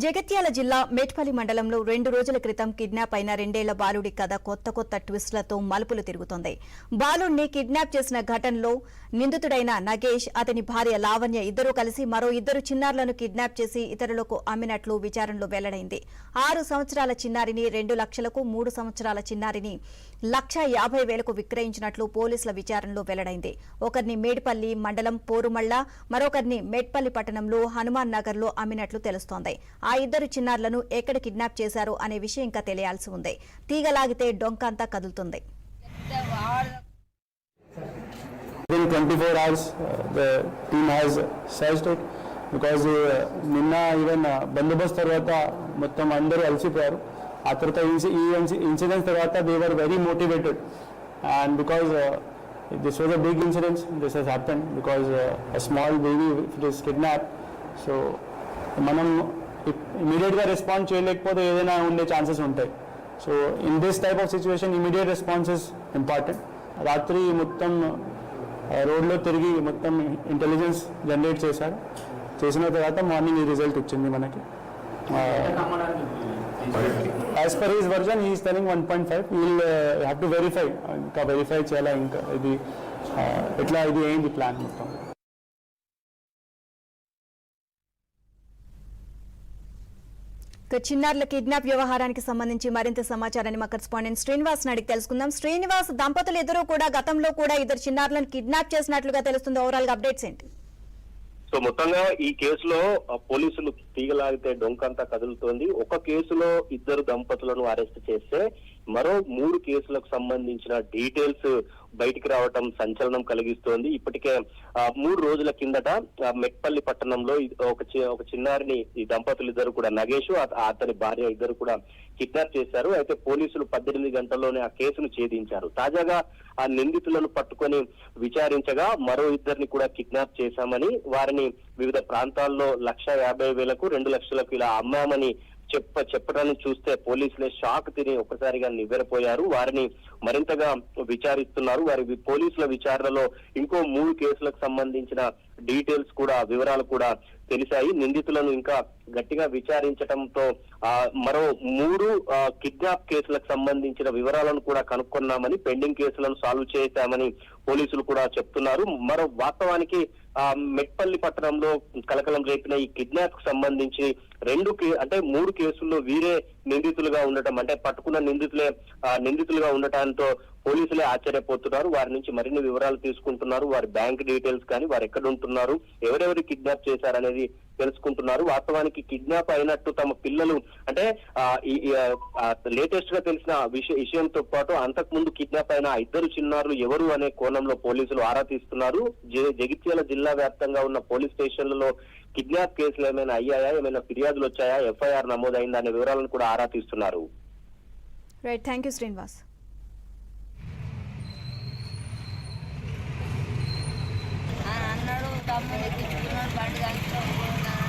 జగిత్యాల జిల్లా మేట్పల్లి మండలంలో రెండు రోజుల క్రితం కిడ్నాప్ అయిన రెండేళ్ళ బాలుడి కథ కొత్త కొత్త ట్విస్టులతో మలుపులు తిరుగుతోంది. బాలుడిని కిడ్నాప్ చేసిన ఘటనలో నిందితుడైన నగేష్ అతని భార్య లావణ్య ఇద్దరూ కలిసి మరో ఇద్దరు చిన్నారులను కిడ్నాప్ చేసి ఇతరులకు అమ్మినట్లు విచారణలో వెల్లడైంది. ఆరు సంవత్సరాల చిన్నారిని రెండు లక్షలకు మూడు సంవత్సరాల చిన్నారిని లక్ష యాభై వేలకు విక్రయించినట్లు పోలీసుల విచారణలో వెల్లడైంది. ఒకరిని మేడ్పల్లి మండలం పోరుమళ్ళ మరొకరిని మేట్పల్లి పట్టణంలో హనుమాన్ నగర్లో అమ్మినట్లు తెలుస్తోంది. ఆ ఇద్దరు చిన్నారులను ఎక్కడ కిడ్నాప్ చేశారు అనే విషయం ఇంకా తెలియాల్సి ఉంది. తీగలాగితే డొంక అంతా కదులుతుంది. Within 24 hours, uh, the team has searched it because uh, నిన్న ఈవెన్ uh, బందోబస్తు తర్వాత మొత్తం అందరూ అలసిపోయారు. ఆ తర్వాత ఇన్సి- ఈ ఇన్సిడెంట్స్ తర్వాత they were very motivated and because this was a big incidents this has happen because a small baby it is kidnap so మనం ఇమీడియట్గా రెస్పాన్స్ చేయలేకపోతే ఏదైనా ఉండే ఛాన్సెస్ ఉంటాయి. So in this type of situation immediate response is important. రాత్రి మొత్తం రోడ్లో తిరిగి మొత్తం ఇంటెలిజెన్స్ జనరేట్ చేశారు. చేసిన తర్వాత మార్నింగ్ ఈ రిజల్ట్ వచ్చింది మనకి. As per his version he's telling one point five we'll have to verify ఇంకా వెరిఫై చేయాలా ఇంకా? ఇది ఎట్లా ఇది ఏంటి ప్లాన్ మొత్తం ఇక చిన్నారుల కిడ్నాప్ వ్యవహారానికి సంబంధించి మరింత సమాచారాన్ని మా కరెస్పాండెంట్ శ్రీనివాస్ అడిగి తెలుసుకుందాం. శ్రీనివాస్ దంపతులు ఇద్దరు కూడా గతంలో కూడా ఇద్దరు చిన్నారులను కిడ్నాప్ చేసినట్లుగా తెలుస్తుంది. ఓవరాల్గా అప్డేట్స్ ఏంటి? సో మొత్తంగా ఈ కేసులో పోలీసులు తీగలాగితే డొంకంతా కదులుతోంది. ఒక కేసులో ఇద్దరు దంపతులను అరెస్ట్ చేస్తే మరో మూడు కేసులకు సంబంధించిన డీటెయిల్స్ బయటికి రావటం సంచలనం కలిగిస్తోంది. ఇప్పటికే మూడు రోజుల కిందట మెట్పల్లి పట్టణంలో ఒక చి- ఒక చిన్నారిని ఈ దంపతులు ఇద్దరు కూడా నగేష్ అతని భార్య ఇద్దరు కూడా కిడ్నాప్ చేశారు. అయితే పోలీసులు పద్దెనిమిది గంటల్లోనే ఆ కేసును ఛేదించారు. తాజాగా ఆ నిందితులను పట్టుకొని విచారించగా మరో ఇద్దరిని కూడా కిడ్నాప్ చేశామని వారిని వివిధ ప్రాంతాల్లో లక్ష యాభై వేలకు రెండు లక్షలకు ఇలా అమ్మామని చెప్ప చెప్పడాన్ని చూస్తే పోలీసులే షాక్ తిని ఒక్కసారిగా నివ్వెరపోయారు. వారిని మరింతగా విచారిస్తున్నారు. వారి పోలీసుల విచారణలో ఇంకో మూడు కేసులకు సంబంధించిన డీటెయిల్స్ కూడా వివరాలు కూడా తెలిసాయి నిందితులను ఇంకా గట్టిగా విచారించడంతో ఆ, మరో మూడు ఆ, కిడ్నాప్ కేసులకు సంబంధించిన వివరాలను కూడా కనుక్కున్నామని పెండింగ్ కేసులను సాల్వ్ చేశామని పోలీసులు కూడా చెప్తున్నారు. మరో వాస్తవానికి ఆ మెట్పల్లి పట్టణంలో కలకలం రేపిన ఈ కిడ్నాప్కు సంబంధించి రెండు అంటే మూడు కేసుల్లో వీరే నిందితులుగా ఉండటం అంటే పట్టుకున్న నిందితులే నిందితులుగా ఉండటంతో పోలీసులే ఆశ్చర్యపోతున్నారు. వారి నుంచి మరిన్ని వివరాలు తీసుకుంటున్నారు. వారి బ్యాంక్ డీటెయిల్స్ కానీ వారు ఎక్కడ ఉంటున్నారు ఎవరెవరు కిడ్నాప్ చేశారనేది తెలుసుకుంటున్నారు. వాస్తవానికి కిడ్నాప్ అయినట్టు తమ పిల్లలు అంటే ఈ లేటెస్ట్గా తెలిసిన విషయ విషయంతో పాటు అంతకు ముందు కిడ్నాప్ అయిన ఇద్దరు చిన్నారులు ఎవరు అనే కోణంలో పోలీసులు ఆరా తీస్తున్నారు. జ- జగిత్యాల జిల్లా వ్యాప్తంగా ఉన్న పోలీస్ స్టేషన్లలో కిడ్నాప్ కేసులు ఏమైనా అయ్యాయా? ఏమైనా ఫిర్యాదులు వచ్చాయా? ఎఫ్ఐఆర్ నమోదైందా అనే వివరాలను కూడా ఆరా తీస్తున్నారు. రైట్ థ్యాంక్ యూ శ్రీనివాస్ అని అన్నాడు తమ్ముడు ఎక్కించుకున్నాడు బండి కలిసి అనుకుంటున్నాను